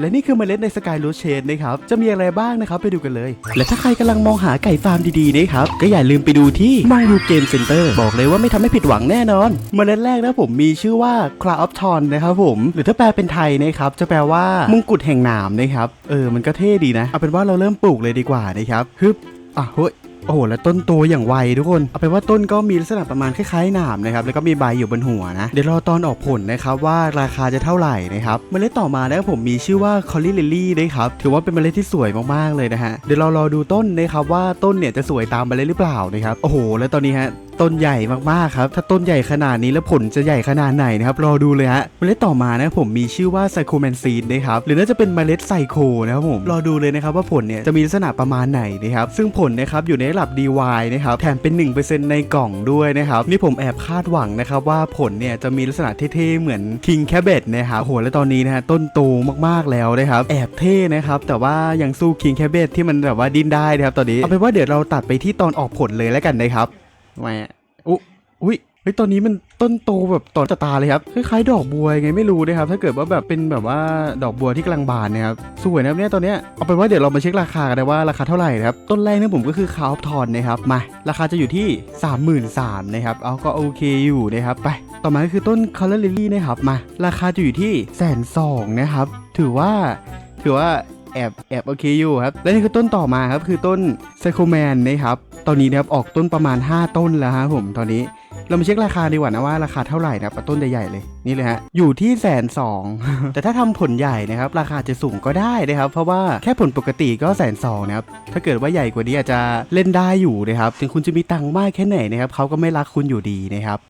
และนี่คือเมล็ดในสกายรูเชนนะครับ จะมีอะไรบ้างนะครับไปดูกันเลย และถ้าใครกำลังมองหาไก่ฟาร์มดีๆนะครับ ก็อย่าลืมไปดูที่มองดูเกมเซ็นเตอร์บอกเลยว่าไม่ทำให้ผิดหวังแน่นอน เมล็ดแรกนะผมมีชื่อว่าคลาออฟทอนนะครับผม หรือถ้าแปลเป็นไทยนะครับ จะแปลว่ามงกุฎแห่งหนามนะครับ เออ มันก็เท่ดีนะ เอาเป็นว่าเราเริ่มปลูกเลยดีกว่านะครับฮึบอะเฮ้ย โอ้โหแล้วต้นโตอย่างไวทุกคน เอาเป็นว่าต้นก็มีลักษณะประมาณคล้ายๆหนามนะครับแล้วก็มีใบอยู่บนหัวนะ เดี๋ยวรอตอนออกผลนะครับว่าราคาจะเท่าไหร่นะครับเมล็ดต่อมานะครับผมมีชื่อว่าคอลลี่ลิลลี่นะครับถือว่าเป็นเมล็ดที่สวยมากๆเลยนะฮะเดี๋ยวเรารอดูต้นนะครับว่าต้นเนี่ยจะสวยตามเมล็ดหรือเปล่านะครับโอ้โห แล้วตอนนี้ฮะต้นใหญ่มากๆครับ ถ้าต้นใหญ่ขนาดนี้แล้วผลจะใหญ่ขนาดไหนนะครับ รอดูเลยฮะ เมล็ดต่อมานะผมมีชื่อว่าไซโคแมนซีดนะครับ หรือน่าจะเป็นเมล็ดไซโคนะครับผม รอดูเลยนะครับว่าผลเนี่ยจะมีลักษณะประมาณไหนนะครับ ซึ่งผลนะครับอยู่ในระดับ DY นะครับ แถมเป็น 1%ในกล่องด้วยนะครับ นี่ผมแอบคาดหวังนะครับ ว่าผลเนี่ยจะมีลักษณะเท่ๆ เหมือน King Cabbage นะครับโหแล้วตอนนี้นะฮะต้นโตมากๆแล้วนะครับ แอบเท่นะครับ แต่ว่ายังสู้ King Cabbage ที่มันแบบว่าดิ้นได้นะครับตอนนี้เอาเป็นว่าเดี๋ยวเราตัดไปที่ตอนออกผลเลยแล้วกันนะครับแหมอุ๊อุ้ย เฮ้ยตอนนี้มันต้นโตแบบต่อตตาเลยครับคล้ายๆดอกบัวไงไม่รู้นะครับ ถ้าเกิดว่าแบบเป็นแบบว่าดอกบัวที่กำลังบานเนะครับสวยนะครับเนี่ยตอนเนี้ยเอาเป็นว่าเดี๋ยวเรามาเช็คราคากันนะว่าราคาเท่าไหร่นะครับต้นแรกเนี่ยผมก็คือคาร์ฟทอนนะครับมาราคาจะอยู่ที่ 33,000นะครับเอาก็โอเคอยู่นะครับไปต่อมาก็คือต้นคาร์ลลิลลี่นะครับมาราคาจะอยู่ที่แสนสองนะครับถือว่าถือว่า แอบแอบโอเคอยู่ครับ และนี่คือต้นต่อมาครับคือต้นไซโคแมนนะครับ ตอนนี้นะครับออกต้นประมาณ 5 ต้นแล้วครับผมตอนนี้เรามาเช็คราคาดีกว่านะว่าราคาเท่าไหร่นะครับต้นใหญ่ๆเลยนี่เลยฮะอยู่ที่แสนสองแต่ถ้าทำผลใหญ่นะครับ ราคาจะสูงก็ได้นะครับ เพราะว่าแค่ผลปกติก็แสนสองนะครับถ้าเกิดว่าใหญ่กว่านี้อาจจะเล่นได้อยู่นะครับถึงคุณจะมีตังค์มากแค่ไหนนะครับเขาก็ไม่รักคุณอยู่ดีนะครับ